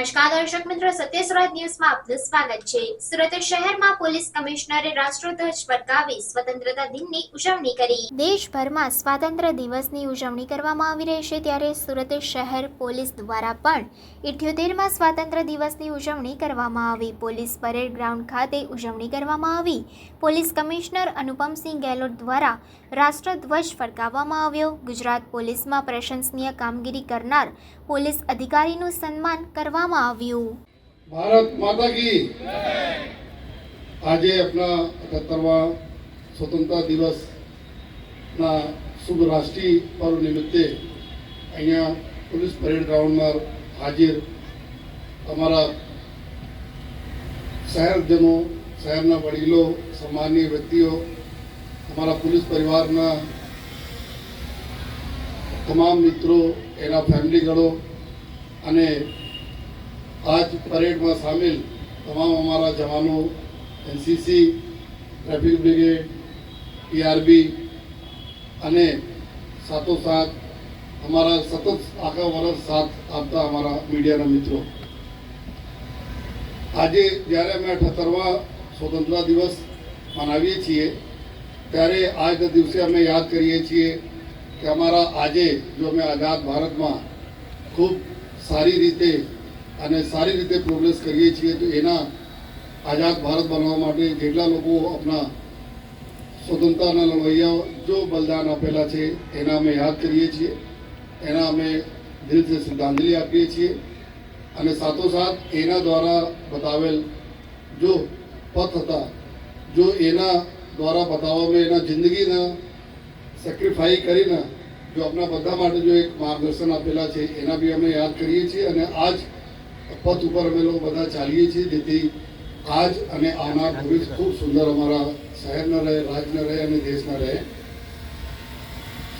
નમસ્કાર દર્શક મિત્રો સત્ય સુરત ન્યૂઝમાં આપનું સ્વાગત છે. સુરત શહેરમાં પોલીસ કમિશનરે રાષ્ટ્રધ્વજ ફરકાવી સ્વતંત્રતા દિનની ઉજવણી કરી. દેશભરમાં સ્વાતંત્ર્ય દિવસની ઉજવણી કરવામાં આવી રહી છે ત્યારે સુરત શહેર પોલીસ દ્વારા પણ ઇઠ્યોતેરમાં સ્વાતંત્ર્ય દિવસની ઉજવણી કરવામાં આવી. પોલીસ પરેડ ગ્રાઉન્ડ ખાતે ઉજવણી કરવામાં આવી. પોલીસ કમિશનર અનુપમસિંહ ગેહલોત દ્વારા રાષ્ટ્રધ્વજ ફરકાવવામાં આવ્યો. ગુજરાત પોલીસમાં પ્રશંસનીય કામગીરી કરનાર પોલીસ અધિકારીનું સન્માન કરવામાં આવ્યું. ભારત માતા કી આજે આપણા અઠ્યાત્તરમા સ્વતંત્રતા દિવસના શુભ રાષ્ટ્રીય પર્વ નિમિત્તે અહીંયા પોલીસ પરેડ ગ્રાઉન્ડમાં હાજર અમારા શહેરજનો, શહેરના વડીલો સામાન્ય વ્યક્તિઓ, અમારા પોલીસ પરિવારના તમામ મિત્રો, એના ફેમિલીગણો અને આજ પરેડમાં સામેલ તમામ અમારા જવાનો, એનસીસી, ટ્રાફિક બ્રિગેડ ટીઆરબી અને સાથોસાથ અમારા સતત આખા વર્ષ સાથ આપતા અમારા મીડિયાના મિત્રો. આજે જ્યારે અમે અઠ્યાત્તરમા સ્વતંત્રતા દિવસ મનાવીએ છીએ, ત્યારે આજના દિવસે અમે યાદ કરીએ છીએ કે અમારા આજે જો અમે આઝાદ ભારતમાં ખૂબ સારી રીતે અને સારી રીતે પ્રોગ્રેસ કરીએ છીએ તો એના આઝાદ ભારત બનાવવા માટે જેટલા લોકો આપણા સ્વતંત્રતાના લડવૈયા જો બલિદાન આપેલા છે, એના અમે યાદ કરીએ છીએ. એના અમે દિલથી શ્રદ્ધાંજલિ આપીએ છીએ. અને સાથોસાથ એના દ્વારા બતાવેલ જો પથ હતા, જો એના દ્વારા બતાવવામાં એના જિંદગીના સેક્રિફાઈ કરીને જો આપણા બધા માટે જો એક માર્ગદર્શન આપેલા છે, એના બી અમે યાદ કરીએ છીએ. અને આજ પથ ઉપર અમે લોકો બધા ચાલીએ છીએ, જેથી આજ અને આના ભવિષ્ય ખૂબ સુંદર અમારા શહેરના રહે રાજ્યના રહે અને દેશના રહે.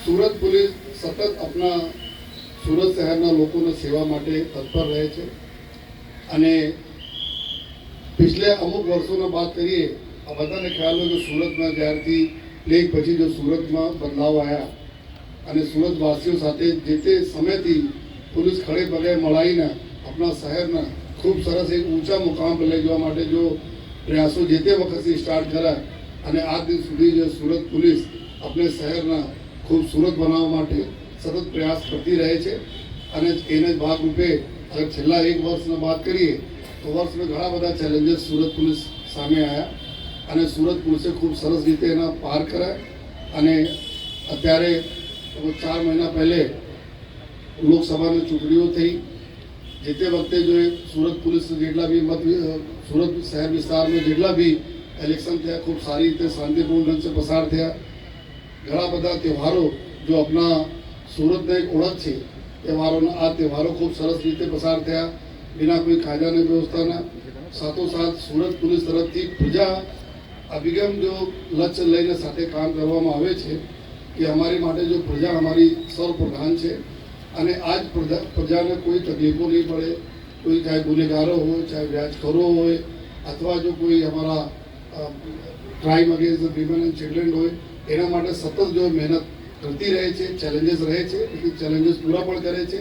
સુરત પોલીસ સતત આપણા સુરત શહેરના લોકોને સેવા માટે તત્પર રહે છે. અને પિછલે અમુક વર્ષોના વાત કરીએ, આ બધાને ખ્યાલ હોય કે સુરતમાં જ્યારથી પ્લેગ પછી જો સુરતમાં બદલાવ આવ્યા અને સુરતવાસીઓ સાથે જે તે સમયથી પોલીસ ખડે પગે મળાઈને આપણા શહેરના ખૂબ સરસ એક ઊંચા મુકામ પર લઈ જવા માટે જો પ્રયાસો જે તે વખતથી સ્ટાર્ટ કરાય અને આજ દિન સુધી જે સુરત પોલીસ આપણે શહેરના ખૂબ સુરત બનાવવા માટે સતત પ્રયાસ કરતી રહે છે અને એને ભાગરૂપે અગર છેલ્લા એક વર્ષની વાત કરીએ તો વર્ષમાં ઘણા બધા ચેલેન્જીસ સુરત પોલીસ સામે આવ્યા અને સુરત પોલીસે ખૂબ સરસ રીતે એના પાર કર્યા અને અત્યારે ચાર મહિના પહેલે લોકસભાની ચૂંટણીઓ થઈ જે તે વખતે જો સુરત પોલીસ જેટલા બી મત સુરત શહેર વિસ્તારમાં જેટલા બી ઇલેક્શન થયા, ખૂબ સારી રીતે શાંતિપૂર્ણ ઢંગ પસાર થયા. ઘણા બધા તહેવારો જો આપણા સુરતના એક ઓળખ છે, તહેવારોના, આ તહેવારો ખૂબ સરસ રીતે પસાર થયા. બિના કોઈ કાયદાની વ્યવસ્થાના. સાથોસાથ સુરત પોલીસ તરફથી પ્રજા અભિગમ જો લક્ષ્ય લઈને સાથે કામ કરવામાં આવે છે કે અમારી માટે જો પ્રજા અમારી સર્વપ્રધાન છે. અને આજ પ્રજા પ્રજાને કોઈ તકલીફો નહીં પડે, કોઈ ચાહે ગુનેગારો હોય, ચાહે વ્યાજખોરો હોય, અથવા જો કોઈ અમારા crime against women and children હોય, એના માટે સતત જો મહેનત કરતી રહે છે ચેલેન્જીસ રહે છે ચેલેન્જીસ પૂરા પણ કરે છે